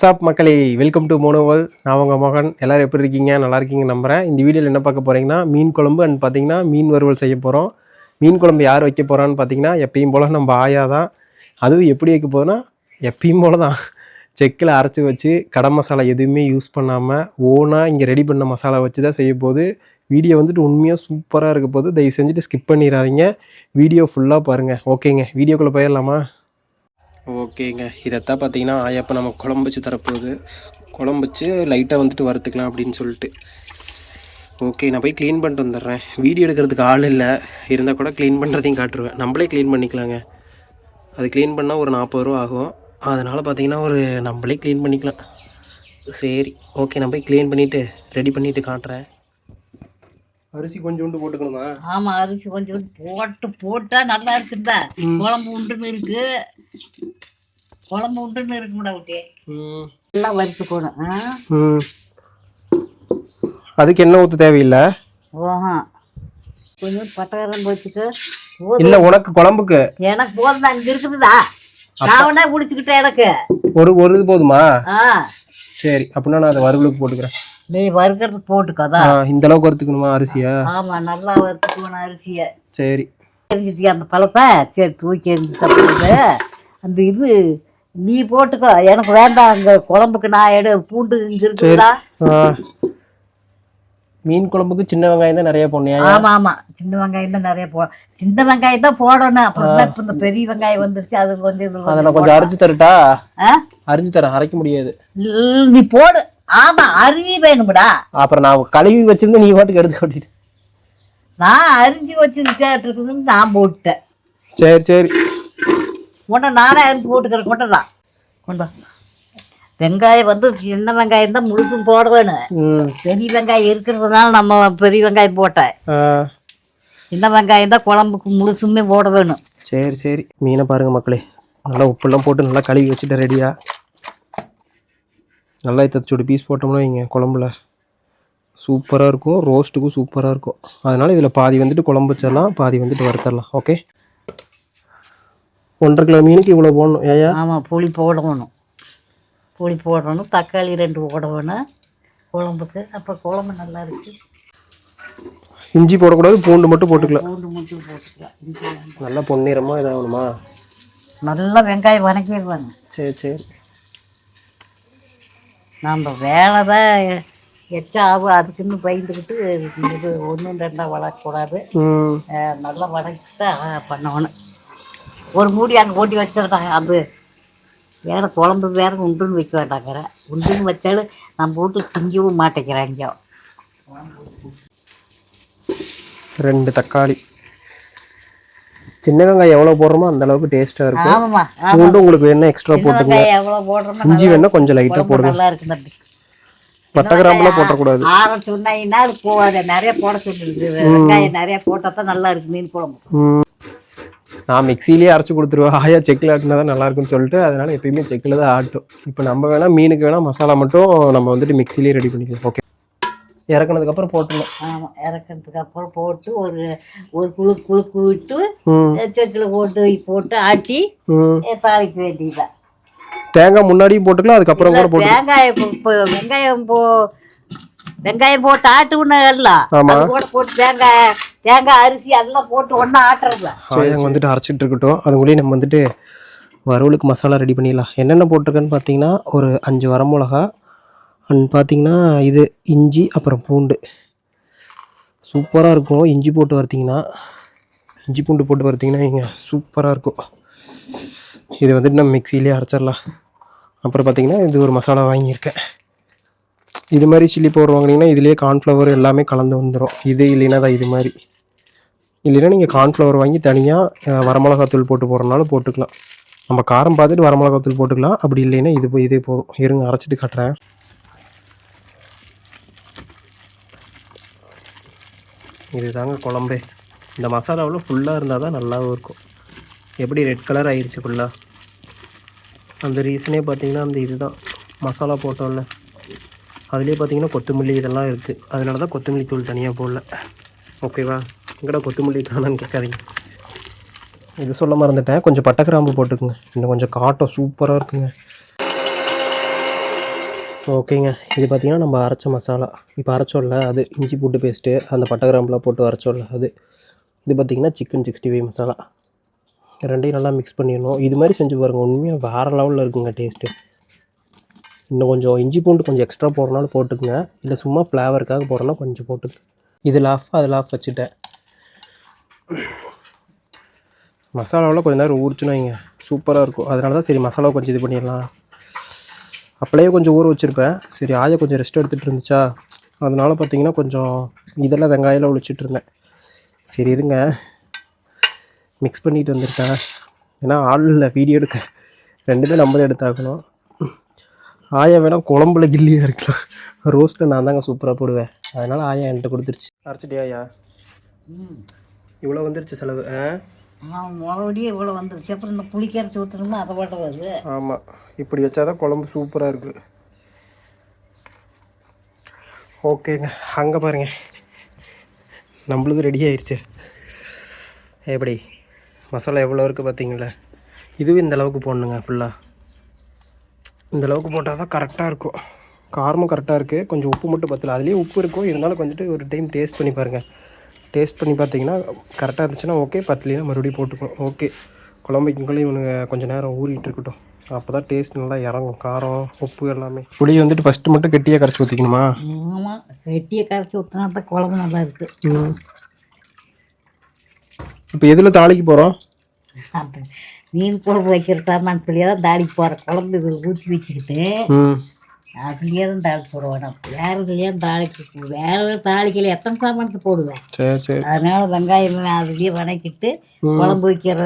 WhatsApp மக்களே? Welcome to மோனோவல் நான் உங்கள் மகன். எல்லோரும் எப்படி இருக்கீங்க? நல்லா இருக்கீங்க நம்புறேன். இந்த வீடியோவில் என்ன பார்க்க போகிறீங்கன்னா மீன் குழம்பு அண்ட் பார்த்தீங்கன்னா மீன் வறுவல் செய்ய போகிறோம் மீன் குழம்பு யார் வைக்க போகிறான்னு பார்த்தீங்கன்னா எப்பயும் போல் நம்ம ஆயா தான். அதுவும் எப்படி வைக்க போகுதுன்னா எப்பயும் போல் தான். செக்கில் அரைச்சி வச்சு கடை மசாலா எதுவுமே யூஸ் பண்ணாமல் ஓனாக இங்கே ரெடி பண்ண மசாலா வச்சு தான் செய்ய போது வீடியோ வந்துட்டு உண்மையாக சூப்பராக இருக்க போது தயவு செஞ்சுட்டு ஸ்கிப் பண்ணிடாதீங்க. வீடியோ ஃபுல்லாக பாருங்கள் ஓகேங்க வீடியோக்குள்ளே போயிடலாமா? ஓகேங்க. இதைத்தான் பார்த்தீங்கன்னா ஆயாப்பா நம்ம குழம்பு வச்சு தரப்போகுது. குழம்பு வச்சு லைட்டாக வந்துட்டு வறுத்துக்கலாம் அப்படின்னு சொல்லிட்டு. ஓகே நான் போய் க்ளீன் பண்ணிட்டு வந்துடுறேன். வீடியோ எடுக்கிறதுக்கு ஆள் இல்லை. இருந்தால் கூட க்ளீன் பண்ணுறதையும் காட்டுருவேன். நம்மளே க்ளீன் பண்ணிக்கலாங்க. அது க்ளீன் பண்ணால் ஒரு நாற்பது ரூபா ஆகும். அதனால் பார்த்தீங்கன்னா ஒரு நம்மளே க்ளீன் பண்ணிக்கலாம். சரி ஓகே நான் போய் க்ளீன் பண்ணிவிட்டு ரெடி பண்ணிவிட்டு காட்டுறேன். அரிசி கொஞ்சோண்டு போட்டுக்கணுமா? ஆமா அரிசி கொஞ்சம் போட்டு போட்டா நல்லா இருக்குதா குழம்பு உண்டுன்னு இருக்கு. குழம்பு உண்டுன்னு இருக்கும்டா விட்டே ம் நல்லா வறுத்துக்கணும் ஆ? ம். அதுக்கு என்ன ஊற்ற தேவையில்லை? ஓஹா. கொஞ்சம் பட்டகரம் வச்சுட்டு போதும். இல்லை உனக்கு குழம்புக்கு. எனக்கு போதும் அங்க இருக்குதுதா காவனா குளிச்சுக்கிட்டேன் எனக்கு. ஒரு ஒரு இது போதுமா? ஆ. சரி அப்படின்னா நான் அதை வறுவலுக்கு போட்டுக்கிறேன். நீ வறுக்கிறது போட்டுக்கோதா இந்த அளவுக்கு வறுத்துக்கணுமா அரிசியா? ஆமா நல்லா வறுத்துக்கணும் அரிசியை. சரி. எரிஞ்சிட்டியா அந்த பழத்தை? சரி தூக்கி எரிஞ்சிட்டு அந்த இது நீ போட்டுக்கோ. எனக்கு வேண்டாம் அங்க குழம்புக்கு நான் எடு பூண்டு ஆ. மீன் குழம்புக்கு சின்ன வெங்காயம் தான் நிறைய போடணும் ஆமா ஆமா. சின்ன வெங்காயம் தான் நிறைய போ சின்ன வெங்காயம் தான் போடணும். அப்புறம் இந்த பெரிய வெங்காயம் வந்துருச்சு. அது கொஞ்சம் அதை நான் கொஞ்சம் அரைச்சு தரட்டா? அரிஞ்சு தரேன். அரைக்க முடியாது. நீ போடு. ஆமா அரிசி வேணும்டா. அப்புறம் நான் கழுவி வச்சிருந்து நீ பாட்டுக்கு எடுத்து கொட்டிட்டு நான் அரிஞ்சு வச்சிருக்கேன் நான் போட்டுட்டேன். சரி சரி. கொண்ட நானே அரிஞ்சு போட்டுக்கிறேன் கொண்டதான் கொண்டா வெங்காயம் வந்து சின்ன வெங்காயம் தான் முழுசும் போட வேணும் ம். பெரிய வெங்காயம் இருக்கிறதுனால நம்ம பெரிய வெங்காயம் போட்டேன் சின்ன வெங்காயம் தான் குழம்புக்கு முழுசுமே போட வேணும் சரி சரி. மீனை பாருங்க மக்களே. நல்லா உப்பெல்லாம் போட்டு நல்லா கழுவி வச்சுட்டு ரெடியா நல்லா தச்சோடு பீஸ் போட்டோம்னா வைங்க குழம்புல. சூப்பராக இருக்கும். ரோஸ்ட்டுக்கும் சூப்பராக இருக்கும். அதனால் இதில் பாதி வந்துட்டு குழம்பு வச்சிடலாம் பாதி வந்துட்டு வறுத்தரலாம். ஓகே ஒன்றரை கிலோ மீனுக்கு இவ்வளோ போடணும். ஏயா ஆமா புளி போடணும். புளி போடணும் தக்காளி ரெண்டு போட வேணும் குழம்புக்கு. அப்புறம் குழம்பு நல்லா இருக்கு. இஞ்சி போடக்கூடாது பூண்டு மட்டும் போட்டுக்கலாம். பூண்டு மட்டும் போட்டுக்கலாம். இஞ்சி வேண்டாம். நல்லா பொன்னிறமாக இதாகணுமா? நல்லா வெங்காயம் வதக்கிடுவாங்க. சரி சரி. நம்ம வேலை தான் எச்சா ஆகும். அதுக்குன்னு பயந்துக்கிட்டு இது ஒன்றும் ரெண்டாக வளர்க்கக்கூடாது. ம். அஹ் நல்லா வதக்கி தான் பண்ணணும். ஒரு மூடி அங்கே ஓட்டி வச்சிருந்தாங்க அது வேற குழம்பு வேற உண்டுன்னு வைக்க வேண்டாங்கிற உண்டுன்னு வச்சாலும் நம்ம வீட்டில் திங்கவும் மாட்டேங்கிறாங்க ரெண்டு தக்காளி. சின்ன வெங்காயம் எவ்வளோ போடுறோமோ அந்த அளவுக்கு டேஸ்ட்டாக இருக்கும். ஆமாம்மா பூண்டு உங்களுக்கு வேணா எக்ஸ்ட்ரா போட்டுங்க எவ்வளோ போடுறோமோ இஞ்சி வேணா கொஞ்சம் லைட்டாக குழம்பு போடுங்க. நல்லா இருக்குது தம்பி. பட்டை கிராம்பெலாம் போட்டக்கூடாது. ஆரம் சொன்னீங்கன்னா அது போகாது நிறைய போட சொல்லிடுது வெங்காயம் நிறைய போட்டால் தான் நல்லா இருக்கு மீன் குழம்பு. நான் மிக்சிலேயே அரைச்சி கொடுத்துருவேன். ஆயா செக்கில் ஆட்டினா தான் நல்லா இருக்கும்னு சொல்லிட்டு அதனால எப்பயுமே செக்கில் தான் ஆட்டும். இப்போ நம்ம வேணால் மீனுக்கு வேணால் மசாலா மட்டும் நம்ம வந்துட்டு மிக்சிலேயே ரெடி பண்ணிக்கலாம். ஓகே இறக்குனதுக்கப்புறம் போட்டுடலாம் ஆமாம் இறக்கிறதுக்கு அப்புறம் போட்டு ஒரு ஒரு குழு குழுக்கு விட்டு செக்கில் போட்டு போட்டு ஆட்டி தாளிக்க வேண்டியதுதான். தேங்காய் முன்னாடியும் போட்டுக்கலாம் அதுக்கப்புறம் கூட போட்டு இப்போ வெங்காயம் போ வெங்காயம் போட்டு ஆட்டு எல்லாம் ஆமா. அது கூட போட்டு தேங்காய் தேங்காய் அரிசி எல்லாம் போட்டு ஒன்றா ஆட்டுறது சரி அங்கே வந்துட்டு அரைச்சிட்டு இருக்கட்டும். அதுக்குள்ளேயே நம்ம வந்துட்டு வறுவலுக்கு மசாலா ரெடி பண்ணிடலாம். என்னென்ன போட்டிருக்கேன்னு பார்த்தீங்கன்னா ஒரு அஞ்சு வரமிளகா அண்ட் பார்த்தீங்கன்னா இது இஞ்சி அப்புறம் பூண்டு. சூப்பராக இருக்கும். இஞ்சி போட்டு வறுத்தீங்கன்னா இஞ்சி பூண்டு போட்டு வறுத்தீங்கன்னா இங்கே சூப்பராக இருக்கும். இது வந்துட்டு நம்ம மிக்சியிலே அரைச்சிடலாம். அப்புறம் பார்த்தீங்கன்னா இது ஒரு மசாலா வாங்கியிருக்கேன். இது மாதிரி சில்லி பவுடர் வாங்கினீங்கன்னா இதுலேயே கார்ன்ஃப்ளவர் எல்லாமே கலந்து வந்துடும் இது இல்லைன்னா தான் இது மாதிரி. இல்லைன்னா நீங்கள் கார்ன்ஃப்ளவர் வாங்கி தனியாக வரமிளகாத்தூள் போட்டு போகிறனாலும் போட்டுக்கலாம். நம்ம காரம் பார்த்துட்டு வரமிளகாத்தூள் போட்டுக்கலாம். அப்படி இல்லைன்னா இது இதே போதும். இருங்க அரைச்சிட்டு காட்டுறேன். இதுதாங்க குழம்பே. இந்த மசாலாவில் ஃபுல்லாக இருந்தால் தான் நல்லாவும் இருக்கும். எப்படி ரெட் கலர் ஆயிடுச்சு ஃபுல்லாக அந்த ரீசனே பார்த்தீங்கன்னா அந்த இதுதான். மசாலா போட்டோம்ல. அதுலேயே பார்த்தீங்கன்னா கொத்தமல்லி இதெல்லாம் இருக்குது அதனால தான் கொத்தமல்லி தூள் தனியாக போடல. ஓகேவா எங்கடா கொத்தமல்லி தானான்னு கேட்காதீங்க. இது சொல்ல மறந்துட்டேன். கொஞ்சம் பட்டை கிராம்பு போட்டுக்குங்க. இன்னும் கொஞ்சம் காட்டம் சூப்பராக இருக்குங்க. ஓகேங்க இது பார்த்திங்கன்னா நம்ம அரைச்ச மசாலா. இப்போ அரைச்சோல்ல அது இஞ்சி பூட்டு பேஸ்ட்டு அந்த பட்டை கிராம்புலாம் போட்டு அரைச்சோல்ல அது. இது பார்த்தீங்கன்னா சிக்கன் சிக்ஸ்டி ஃபைவ் மசாலா ரெண்டையும் நல்லா மிக்ஸ் பண்ணிடணும். இது மாதிரி செஞ்சு பாருங்கள் உண்மையாக வேறு லெவலில் இருக்குங்க டேஸ்ட்டு இன்னும் கொஞ்சம் இஞ்சி பூண்டு கொஞ்சம் எக்ஸ்ட்ரா போடுறனாலும் போட்டுக்குங்க. இல்லை சும்மா ஃப்ளேவருக்காக போடுறனா கொஞ்சம் போட்டுக்கு. இதில் ஆஃப் அதில் ஆஃப் வச்சுட்டேன். மசாலாவில் கொஞ்சம் நேரம் ஊறிச்சுன்னா வைங்க. சூப்பராக இருக்கும். அதனால தான் சரி மசாலாவை கொஞ்சம் இது பண்ணிடலாம். அப்படியே கொஞ்சம் ஊற வச்சுருப்பேன். சரி ஆயா கொஞ்சம் ரெஸ்ட் எடுத்துகிட்டு இருந்துச்சா? அதனால் பார்த்தீங்கன்னா கொஞ்சம் இதெல்லாம் வெங்காயம்லாம் ஒழிச்சிட்டு இருந்தேன். சரி இருங்க. மிக்ஸ் பண்ணிட்டு வந்திருக்கேன். ஏன்னா ஆள் இல்லை வீடியோ எடுக்க. ரெண்டுமே நம்ம தான் எடுத்தாக்கணும் ஆயா வேணால் குழம்புல கில்லியாக இருக்கலாம். ரோஸ்ட்டில் நான் தாங்க சூப்பராக போடுவேன். அதனால் ஆயா என்கிட்ட கொடுத்துருச்சு. அரைச்சிட்டியா ஆயா? ம். இவ்வளோ வந்துருச்சு செலவு ஆ? இவ்வளோ வந்துருச்சு. அப்புறம் இந்த புளிக்கரைச்சி ஊற்றணுமா அதை போட்ட வருது ஆமாம் இப்படி வச்சாதான் குழம்பு சூப்பராக இருக்குது ஓகேங்க. அங்கே பாருங்க. நம்மளுது ரெடி ஆயிடுச்சு எப்படி? மசாலா எவ்வளோ இருக்குது பார்த்தீங்களா இதுவும் இந்த அளவுக்கு போடணுங்க ஃபுல்லாக இந்த அளவுக்கு போட்டால் தான் கரெக்டாக இருக்கும். காரமும் கரெக்டாக இருக்குது கொஞ்சம் உப்பு மட்டும் பத்தல. அதுலேயே உப்பு இருக்கும். இருந்தாலும் வந்துட்டு ஒரு டைம் டேஸ்ட் பண்ணி பாருங்கள் டேஸ்ட் பண்ணி பார்த்தீங்கன்னா கரெக்டாக இருந்துச்சுன்னா ஓகே பத்தலைன்னா மறுபடியும் போட்டுக்கணும். ஓகே குழம்பு வைக்கக்குள்ளே இவனுங்க கொஞ்சம் நேரம் ஊறிட்டு இருக்கட்டும். அப்போ தான் டேஸ்ட் நல்லா இறங்கும். காரம் உப்பு எல்லாமே. புளியை வந்துட்டு ஃபஸ்ட்டு மட்டும் கெட்டியாக கரைச்சி ஊற்றிக்கணுமா ஆமாம் வெட்டியை கரைச்சி ஊற்றினா தான் குழம்பு நல்லா இருக்குது இப்போ எதில் தாளிக்க போகிறோம் மீன் குழம்பு வைக்கிறதான்னு சொல்லி தான் தாளிக்கு போகிறேன் குழம்பு ஊற்றி வச்சுக்கிட்டு அதுலேயே தான் தாளிச்சு போடுவேன் வேற இதுலேயே தாளிக்க வேற தாளிக்கல எத்தனை சாமானுக்கு போடுவேன். அதனால வெங்காயம் அதுலேயே வதக்கிட்டு. குழம்பு வைக்கிற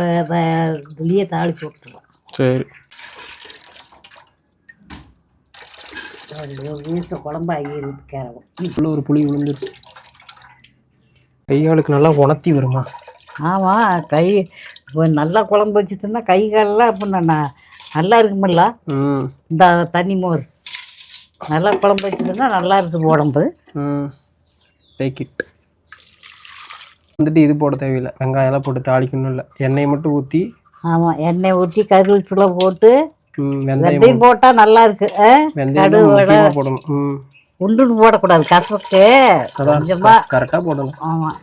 இதுலேயே தாளிச்சு விட்டுருவேன். சரி. குழம்பு ஒரு புளி விழுந்துருச்சு கையாளுக்கு நல்லா உணர்த்தி வருமா? ஆமாம் கை நல்லா குழம்பு வச்சுட்டுனா கை காலெல்லாம் இப்போ நான் நல்லா இருக்குமில்ல? இந்த தண்ணி மோர். நல்லா குழம்பு வச்சுட்டுனா நல்லா இருக்குது உடம்பு. டேக் இட் வந்துட்டு இது போட தேவையில்லை. வெங்காயம்லாம் போட்டு தாளிக்கணும் இல்லை. எண்ணெயை மட்டும் ஊற்றி ஆமாம் எண்ணெய் ஊற்றி கருவேப்பிலை போட்டு வெந்தயம் போட்டால் நல்லா இருக்கு. முக்கியமாக போடணும். உண்டுன்னு போடக்கூடாது அதான் கொஞ்சமாக கரெக்டாக போடணும். ஆமாம்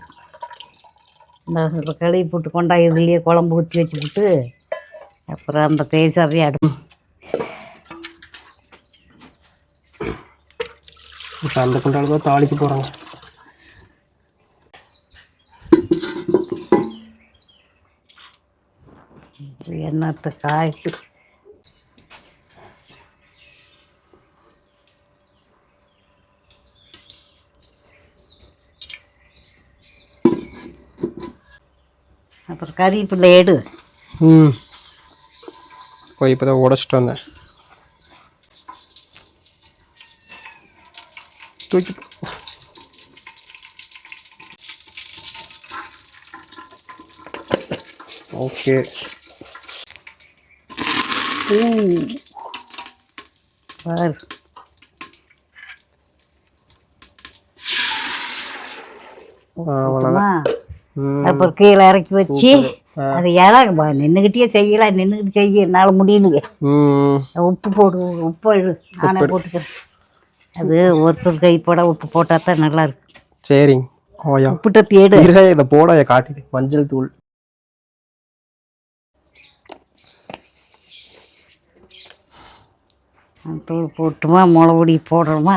இந்த இப்போ கழுவி போட்டு கொண்டா இதுலேயே குழம்பு ஊற்றி வச்சுக்கிட்டு அப்புறம் அந்த பேசாவே இப்போ அந்த குண்டால தான் தாளிக்க போகிறாங்க எண்ணத்தை காய்ச்சி அப்புறம் கறிப்பிள்ளை எடு ம். போய் இப்போ தான் உடச்சிட்டு வந்தேன். தூக்கி. ஓகே. பாரு. அவ்வளோதான் அப்புறம் கீழே இறக்கி வச்சு அது இறங்க நின்றுக்கிட்டே செய்யலாம் நின்றுக்கிட்டு செய்ய. என்னால் முடியலையே. உப்பு போடு உப்பு. நானே போட்டுக்கிறேன். அது ஒருத்தர் கை போட உப்பு போட்டால் தான் நல்லா இருக்கு. சரிங்க. ஓயா. உப்பு டப்பி எடு இருக இதை போட காட்டிடு. மஞ்சள் தூள். தூள் போட்டுமா மிளகுடி போடுறோமா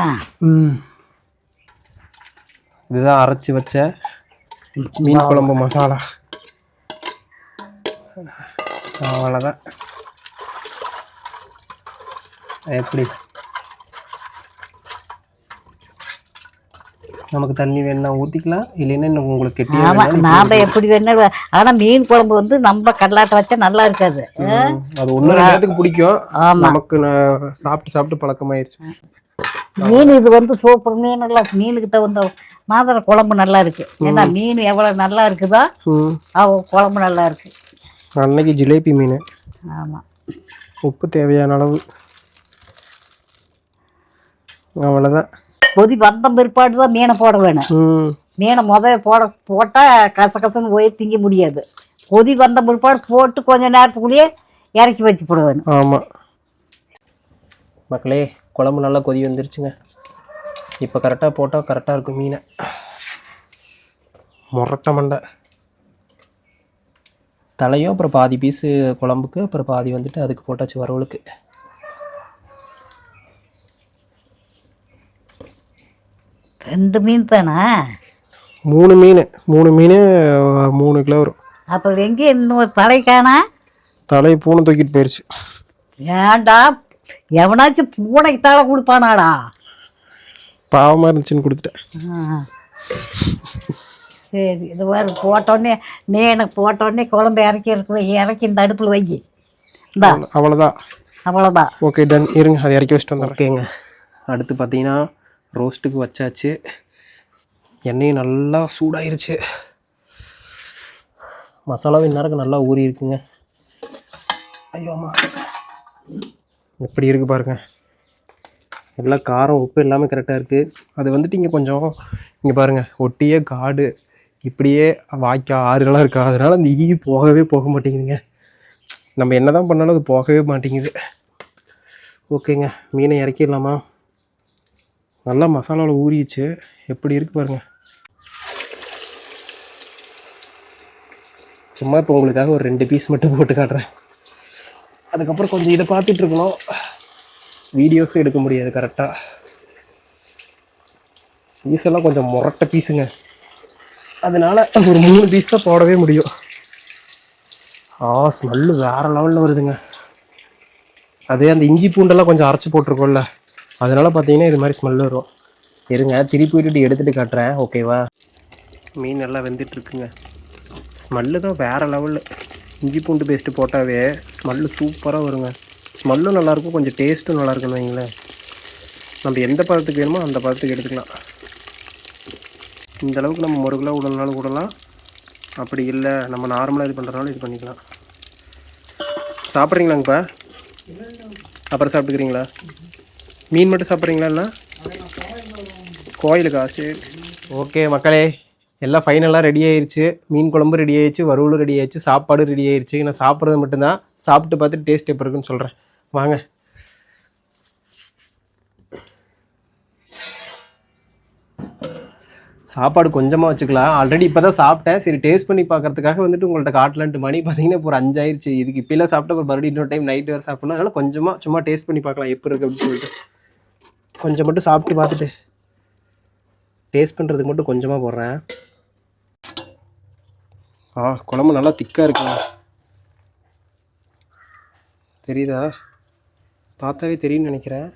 இதுதான் அரைச்சி வச்ச மீன் குழம்பு மசாலா. அவ்வளோதான் எப்படி? நமக்கு தண்ணி வேணும்னா ஊற்றிக்கலாம் இல்லைன்னா இன்னும் உங்களுக்கு கெட்டியாக ஆமாம் நாம் எப்படி வேணாலும் ஆனால் மீன் குழம்பு வந்து நம்ம கடலாட்டை வச்சா நல்லா இருக்காது. அது ஒன்று ரெண்டு பேத்துக்கு பிடிக்கும். ஆமாம் நமக்கு சாப்பிட்டு சாப்பிட்டு பழக்கமாயிருச்சு. மீன் இது வந்து சூப்பர் மீன் எல்லாம் மீனுக்கு தகுந்த மாதிரி குழம்பு நல்லா இருக்கு. ஏன்னா மீன் எவ்வளோ நல்லா இருக்குதோ அவ குழம்பு நல்லா இருக்கு. அன்னைக்கு ஜிலேபி மீன். ஆமாம் உப்பு தேவையான அளவு. அவ்வளோதான் கொதி வந்த பிற்பாடு தான் மீனை போட வேணும். மீனை முத போட போட்டால் கசகசன்னு போய் திங்க முடியாது. கொதி வந்த பிற்பாடு போட்டு கொஞ்ச நேரத்துக்குள்ளேயே இறக்கி வச்சு போட வேணும். ஆமாம் மக்களே குழம்பு நல்லா கொதி வந்துருச்சுங்க. இப்போ கரெக்டாக போட்டால் கரெக்டாக இருக்கும் மீனை. முரட்ட மண்டை. தலையும் அப்புறம் பாதி பீஸு குழம்புக்கு அப்புறம் பாதி வந்துட்டு அதுக்கு போட்டாச்சு வறுவலுக்கு. ரெண்டு மீன் தானே? மூணு மீன். மூணு மீன் மூணு கிலோ வரும். அப்போ எங்கே இன்னொரு தலைக்கானா? தலையை பூனை தூக்கிட்டு போயிடுச்சு ஏன்டா? எவனாச்சும் பூனைக்கு தலை கொடுப்பானாடா? பாவமாக இருந்துச்சுன்னு கொடுத்துட்டேன். சரி இது மாதிரி போட்டோடனே நீ எனக்கு போட்டோடனே குழம்பு இறக்கி இருக்கு இறக்கி இந்த அடுப்பில் வை. இந்தா. அவ்வளோதான் அவ்வளோதான் ஓகே டன் இருங்க அதை இறக்கி வச்சுட்டு வந்துடுறேன். ஓகேங்க. அடுத்து பார்த்தீங்கன்னா ரோஸ்ட்டுக்கு வச்சாச்சு. எண்ணெயும் நல்லா சூடாயிருச்சு. மசாலாவும் இந்நேரத்துக்கு நல்லா ஊறி இருக்குங்க ஐயோ அம்மா எப்படி இருக்கு பாருங்க. எல்லாம் காரம் உப்பு எல்லாமே கரெக்டாக இருக்குது அது வந்துட்டு இங்கே கொஞ்சம் இங்கே பாருங்கள் ஒட்டியே காடு இப்படியே வாய்க்கா ஆறுகளாக இருக்கா? அதனால் அந்த ஈ போகவே போக மாட்டேங்குதுங்க. நம்ம என்ன தான் பண்ணாலும் அது போகவே மாட்டேங்குது. ஓகேங்க மீனை இறக்கிடலாமா? நல்லா மசாலாவில் ஊறிச்சு எப்படி இருக்கு பாருங்கள் சும்மா இப்போ உங்களுக்காக ஒரு ரெண்டு பீஸ் மட்டும் போட்டு காட்டுறேன். அதுக்கப்புறம் கொஞ்சம் இதை பார்த்துட்ருக்கணும் வீடியோஸும் எடுக்க முடியாது கரெக்டாக பீஸ் எல்லாம் கொஞ்சம் முரட்ட பீஸுங்க அதனால ஒரு மூணு பீஸ் தான் போடவே முடியும். ஆ ஸ்மெல்லு வேறு லெவலில் வருதுங்க. அதே அந்த இஞ்சி பூண்டெல்லாம் கொஞ்சம் அரைச்சி போட்டிருக்கோம்ல அதனால் பார்த்தீங்கன்னா இது மாதிரி ஸ்மெல் வரும். இருங்க திருப்பி விட்டுட்டு எடுத்துகிட்டு காட்டுறேன். ஓகேவா மீன் நல்லா வெந்துட்டுருக்குங்க ஸ்மெல்லு தான் வேறு லெவலில் இஞ்சி பூண்டு பேஸ்ட்டு போட்டாவே ஸ்மெல்லு சூப்பராக வருங்க. ஸ்மெல்லும் நல்லாயிருக்கும் கொஞ்சம் டேஸ்ட்டும் நல்லா இருக்குன்னு வைங்களேன். நம்ம எந்த பதத்துக்கு வேணுமோ அந்த பதத்துக்கு எடுத்துக்கலாம். இந்த அளவுக்கு நம்ம ஒரு கிலோ விடனாலும் விடலாம் அப்படி இல்லை நம்ம நார்மலாக இது பண்ணுறதுனால இது பண்ணிக்கலாம். சாப்பிட்றீங்களாங்கப்பா? அப்புறம் சாப்பிட்டுக்கிறீங்களா? மீன் மட்டும் சாப்பிட்றீங்களா இல்லை கோயிலுக்கா? சரி. ஓகே மக்களே. எல்லாம் ஃபைனலாக ரெடி ஆயிடுச்சு மீன் குழம்பு ரெடி ஆயிடுச்சு வறுவலும் ரெடி ஆயிடுச்சு சாப்பாடு ரெடி ஆயிடுச்சு நான் சாப்பிட்றது மட்டும்தான். சாப்பிட்டு பார்த்துட்டு டேஸ்ட் எப்படி இருக்குன்னு சொல்கிறேன் வாங்க. சாப்பாடு கொஞ்சமாக வச்சுக்கலாம். ஆல்ரெடி இப்போ தான் சாப்பிட்டேன். சரி டேஸ்ட் பண்ணி பார்க்கறதுக்காக வந்துட்டு உங்கள்ட்ட காட்டலான்ட்டு மணி பார்த்தீங்கன்னா இப்போ ஒரு அஞ்சாயிருச்சு. இதுக்கு இப்போலாம் சாப்பிட்டா ஒரு மறுபடியும் இன்னொரு டைம் நைட் வேறு சாப்பிடணும். அதனால் கொஞ்சமாக சும்மா டேஸ்ட் பண்ணி பார்க்கலாம். எப்படி இருக்குது அப்படின்னு சொல்லிட்டு. கொஞ்சம் மட்டும் சாப்பிட்டு பார்த்துட்டு. டேஸ்ட் பண்ணுறதுக்கு மட்டும் கொஞ்சமாக போடுறேன். ஆ குழம்பு நல்லா திக்காக இருக்குங்க தெரியுதா? பார்த்தாவே தெரியும்னு நினைக்கிறேன்.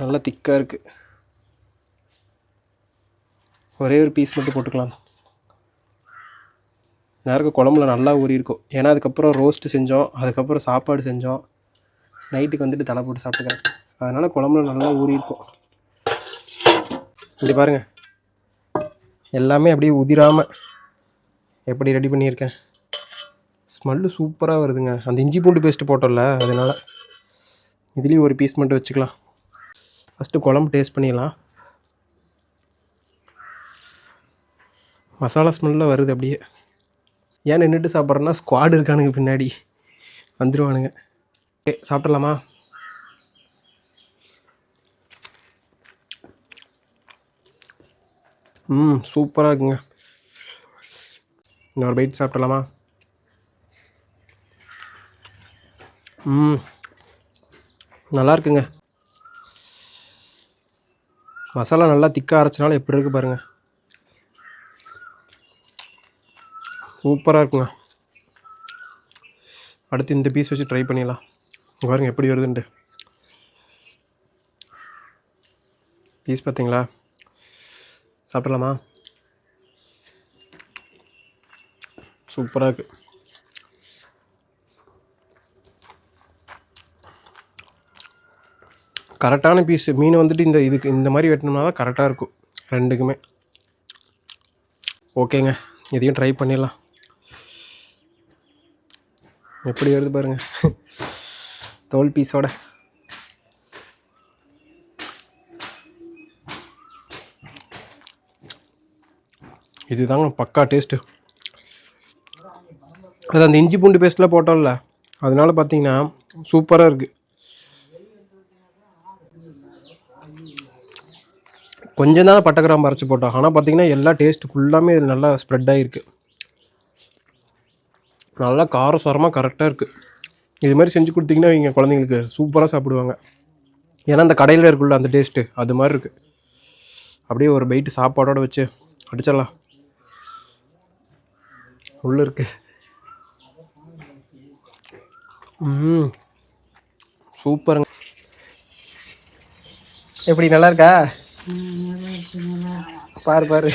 நல்லா திக்காக இருக்குது ஒரே ஒரு பீஸ் மட்டும் போட்டுக்கலாம். நேரம் குழம்புல நல்லா ஊறி இருக்கும். ஏன்னா அதுக்கப்புறம் ரோஸ்ட்டு செஞ்சோம் அதுக்கப்புறம் சாப்பாடு செஞ்சோம். நைட்டுக்கு வந்துட்டு தலை போட்டு சாப்பிட்டுக்கிறேன். அதனால் குழம்புல நல்லா ஊறி இருக்கும். இப்படி பாருங்கள் எல்லாமே அப்படியே உதிராமல் எப்படி ரெடி பண்ணியிருக்கேன். ஸ்மெல்லு சூப்பராக வருதுங்க. அந்த இஞ்சி பூண்டு பேஸ்ட்டு போட்டோம்ல அதனால் இதுலேயும் ஒரு பீஸ் மட்டும் வச்சுக்கலாம். ஃபஸ்ட்டு குழம்பு டேஸ்ட் பண்ணிடலாம். மசாலா ஸ்மெல்லில் வருது அப்படியே. ஏன் நின்றுட்டு சாப்பிட்றேன்னா ஸ்குவாடு இருக்கானுங்க பின்னாடி. வந்துடுவானுங்க ஓகே சாப்பிட்லாமா? ம் சூப்பராக இருக்குங்க. இன்னொரு பைட் சாப்பிடலாமா? ம். நல்லா இருக்குங்க மசாலா நல்லா திக்காக அரைச்சனால எப்படி இருக்கு பாருங்க. சூப்பராக இருக்குங்க. அடுத்து இந்த பீஸ் வச்சு ட்ரை பண்ணிடலாம். பாருங்கள் பாருங்க எப்படி வருதுன்ட்டு. பீஸ் பார்த்தீங்களா சாப்பிடலாமா? சூப்பராக இருக்குது கரெக்டான பீஸ் மீன் வந்துட்டு இந்த இதுக்கு இந்த மாதிரி வெட்டினோம்னா தான் கரெக்டாக இருக்கும். ரெண்டுக்குமே. ஓகேங்க. இதையும் ட்ரை பண்ணிடலாம். எப்படி வருது பாருங்கள் தோல் பீஸோட இதுதாங்க பக்கா டேஸ்ட்டு அது அந்த இஞ்சி பூண்டு பேஸ்ட்டில் போட்டோம்ல. அதனால் பார்த்தீங்கன்னா சூப்பராக இருக்குது கொஞ்சம் தானே பட்டகிராம்பு அரைச்சி போட்டோம். ஆனால் பார்த்தீங்கன்னா எல்லா டேஸ்ட் ஃபுல்லாமே இது நல்லா ஸ்ப்ரெட் ஆகிருக்கு நல்லா காரசாரமாக கரெக்டாக இருக்குது இது மாதிரி செஞ்சு கொடுத்தீங்கன்னா இவங்க குழந்தைங்களுக்கு சூப்பராக சாப்பிடுவாங்க. ஏன்னா அந்த கடையில் இருக்குள்ள அந்த டேஸ்ட்டு அது மாதிரி இருக்குது அப்படியே ஒரு பைட்டு சாப்பாடோடு வச்சு அடிச்சிடலாம். உள்ளே இருக்கு. ம் சூப்பருங்க. எப்படி நல்லா இருக்கா? பாரு பாரு